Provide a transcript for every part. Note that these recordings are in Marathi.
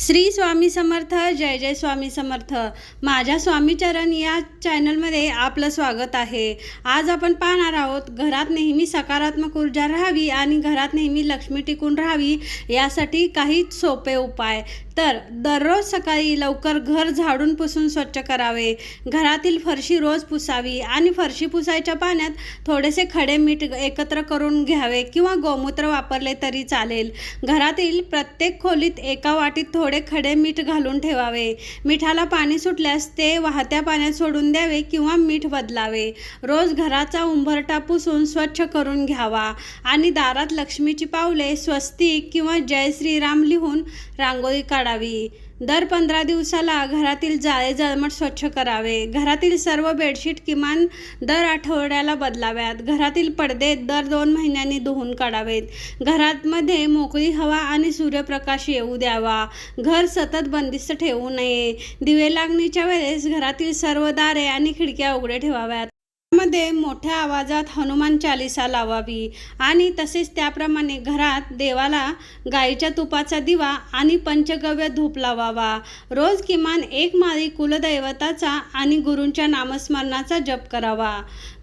श्री स्वामी समर्थ जय जय स्वामी समर्थ. माझ्या स्वामीचरण या चॅनलमध्ये आपलं स्वागत आहे. आज आपण पाहणार आहोत घरात नेहमी सकारात्मक ऊर्जा राहावी आणि घरात नेहमी लक्ष्मी टिकून राहावी यासाठी काही सोपे उपाय. तर दररोज सकाळी लवकर घर झाडून पुसून स्वच्छ करावे. घरातील फरशी रोज पुसावी आणि फरशी पुसायच्या पाण्यात थोडेसे खडे मीठ एकत्र करून घ्यावे किंवा गोमूत्र वापरले तरी चालेल. घरातील प्रत्येक खोलीत एका वाटीत थोडे खडे मीठ घालून ठेवावे. मिठाला पाणी सुटल्यास ते वाहत्या पाण्यात सोडून द्यावे किंवा मीठ बदलावे. रोज घराचा उंबरटा पुसून स्वच्छ करून घ्यावा. आणि दारात लक्ष्मीची पावले स्वस्तिक किंवा जय श्रीराम लिहून रांगोळी काढा करावी. दर पंधरा दिवसाला घरातील जाळे जळमट स्वच्छ करावे. घरातील सर्व बेडशीट किमान दर आठवड्याला बदलाव्यात. घरातील पडदे दर दोन महिन्यांनी धुवून काढावेत. घरातमध्ये मोकळी हवा आणि सूर्यप्रकाश येऊ द्यावा. घर सतत बंदिस्त ठेवू नये. दिवे लागणीच्या वेळेस घरातील सर्व दारे आणि खिडक्या उघडे ठेवाव्यात. मध्ये मोठ्या आवाजात हनुमान चालिसा लावावी. आणि तसेच त्याप्रमाणे घरात देवाला गाईच्या तुपाचा दिवा आणि पंचगव्य धूप लावावा. रोज किमान एक माळी कुलदैवताचा आणि गुरूंच्या नामस्मरणाचा जप करावा.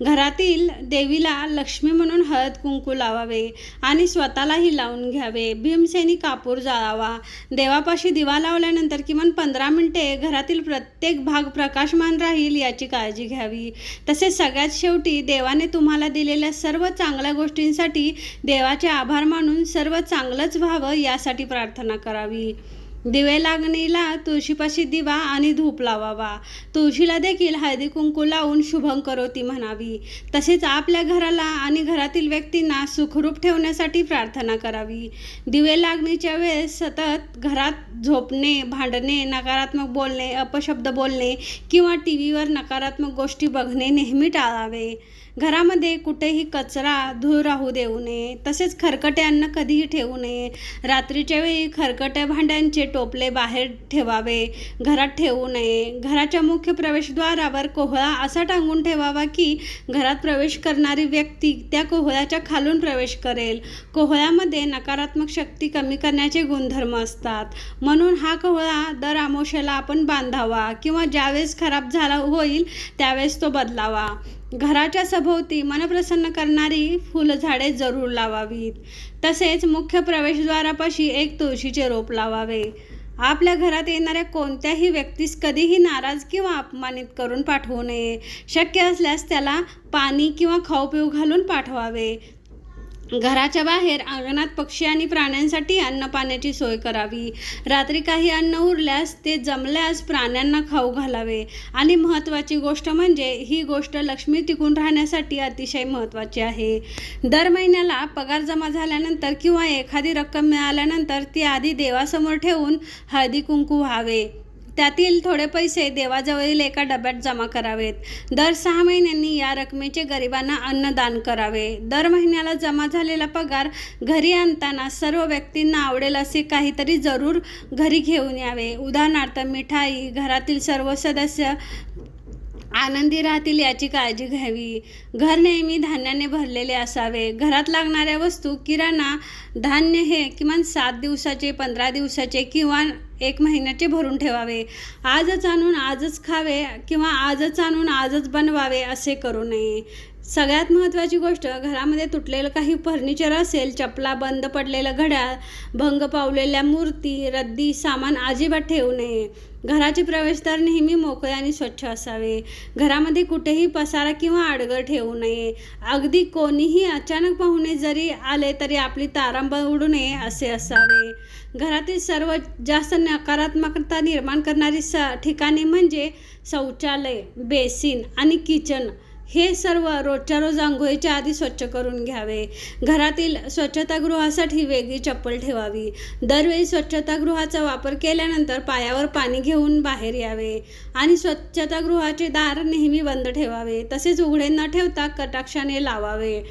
घरातील देवीला लक्ष्मी म्हणून हळद कुंकू लावावे आणि स्वतःलाही लावून घ्यावे. भीमसेनी कापूर जाळावा. देवापाशी दिवा लावल्यानंतर किमान पंधरा मिनिटे घरातील प्रत्येक भाग प्रकाशमान राहील याची काळजी घ्यावी. तसेच सगळ्यात शेवटी देवाने तुम्हाला दिलेल्या सर्व चांगल्या गोष्टींसाठी देवाचे आभार मानून सर्व चांगलंच व्हावं यासाठी प्रार्थना करावी. दिवे लागणीला तुळशीपाशी दिवा आणि धूप लावावा. तुळशीला देखील हळदी कुंकू लावून शुभं करोती म्हणावी. तसेच आपल्या घराला आणि घरातील व्यक्तींना सुखरूप ठेवण्यासाठी प्रार्थना करावी. दिवे लागणीच्या वेळेस सतत घरात झोपणे भांडणे नकारात्मक बोलणे अपशब्द बोलणे किंवा टी व्हीवर नकारात्मक गोष्टी बघणे नेहमी टाळावे. घरामध्ये कुठेही कचरा धूळ राहू देऊ नये तसेच खरकटे अन्न कधीही ठेवू नये. रात्रीच्या वेळी खरकट्या भांड्यांचे टोपले बाहेर ठेवावे घरात ठेवू नये. घराच्या मुख्य प्रवेशद्वारावर कोहळा असा टांगून ठेवावा की घरात प्रवेश करणारी व्यक्ती त्या कोहळ्याच्या खालून प्रवेश करेल. कोहळ्यामध्ये नकारात्मक शक्ती कमी करण्याचे गुणधर्म असतात. म्हणून हा कोहळा दर आमोशेला आपण बांधावा किंवा ज्यावेळेस खराब झाला होईल त्यावेळेस तो बदलावा. घराच्या सभोवती मनप्रसन्न करणारी फुलझाडे जरूर लावावीत. तसेच मुख्य प्रवेशद्वारापाशी एक तुळशीचे रोप लावावे. आपल्या घरात येणाऱ्या कोणत्याही व्यक्तीस कधीही नाराज किंवा अपमानित करून पाठवू नये. शक्य असल्यास त्याला पाणी किंवा खाऊ पिऊ घालून पाठवावे. घराच्या बाहेर अंगणात पक्षी आणि प्राण्यांसाठी अन्न पाण्याची सोय करावी. रात्री काही अन्न उरल्यास ते जमल्यास प्राण्यांना खाऊ घालावे. आणि महत्त्वाची गोष्ट म्हणजे ही गोष्ट लक्ष्मी टिकून राहण्यासाठी अतिशय महत्त्वाची आहे. दर महिन्याला पगार जमा झाल्यानंतर किंवा एखादी रक्कम मिळाल्यानंतर ती आधी देवासमोर ठेवून हळदी कुंकू व्हावे. त्यातील थोडे पैसे देवाजवळील एका डब्यात जमा करावेत. दर सहा महिन्यांनी या रकमेचे गरिबांना अन्नदान करावे. दर महिन्याला जमा झालेला पगार घरी आणताना सर्व व्यक्तींना आवडेल असे काहीतरी जरूर घरी घेऊन यावे. उदाहरणार्थ मिठाई घरातील सर्व सदस्य आनंदी राहतील याची काळजी घ्यावी. घर नेहमी धान्याने भरलेले असावे. घरात लागणाऱ्या वस्तू किराणा धान्य हे किमान सात दिवसाचे पंधरा दिवसाचे किंवा एक महिन्याचे भरून ठेवावे. आजच आणून आजच खावे किंवा आजच आणून आजच बनवावे असे करू नये. सगळ्यात महत्त्वाची गोष्ट घरामध्ये तुटलेलं काही फर्निचर असेल चपला बंद पडलेलं घड्याळ भंग पावलेल्या मूर्ती रद्दी सामान अजिबात ठेवू नये. घराचे प्रवेशद्वार नेहमी मोकळे आणि स्वच्छ असावे. घरामध्ये कुठेही पसारा किंवा आडगळ ठेवू नये. अगदी कोणीही अचानक पाहुणे जरी आले तरी आपली तारांब उडू नये असे असावे. घरातील सर्व जास्त नकारात्मकता निर्माण करणारी स ठिकाणे म्हणजे शौचालय बेसिन आणि किचन. हे सर्व रोजच्या रोज आंघोळीच्या आधी स्वच्छ करून घ्यावे. घरातील स्वच्छतागृहासाठी वेगळी चप्पल ठेवावी. दरवेळी स्वच्छतागृहाचा वापर केल्यानंतर पायावर पाणी घेऊन बाहेर यावे आणि स्वच्छतागृहाचे दार नेहमी बंद ठेवावे. तसेच उघडे न ठेवता कटाक्षाने लावावे.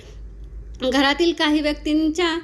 घरातील काही व्यक्तींच्या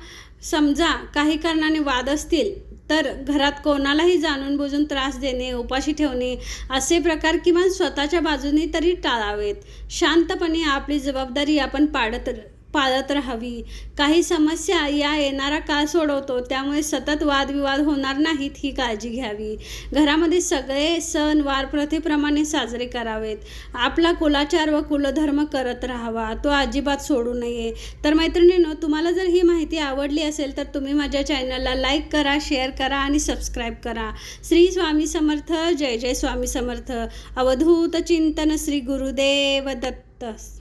समजा काही कारणाने वाद असतील तर घरात कोणालाही जाणून बुजून त्रास देणे उपाशी ठेवणे असे प्रकार किमान स्वतःच्या बाजूने तरी टाळावेत. शांतपणे आपली जबाबदारी आपण पाडत पाळत राहावी. काही समस्या या येणारा काळ सोडवतो त्यामुळे सतत वादविवाद होणार नाहीत ही काळजी घ्यावी. घरामध्ये सगळे सण वार प्रथेप्रमाणे साजरे करावेत. आपला कुलाचार व कुलधर्म करत राहावा तो अजिबात सोडू नये. तर मैत्रिणींनो तुम्हाला जर ही माहिती आवडली असेल तर तुम्ही माझ्या चॅनलला लाईक करा शेअर करा आणि सबस्क्राईब करा. श्री स्वामी समर्थ जय जय स्वामी समर्थ. अवधूत चिंतन श्री गुरुदेव दत्त.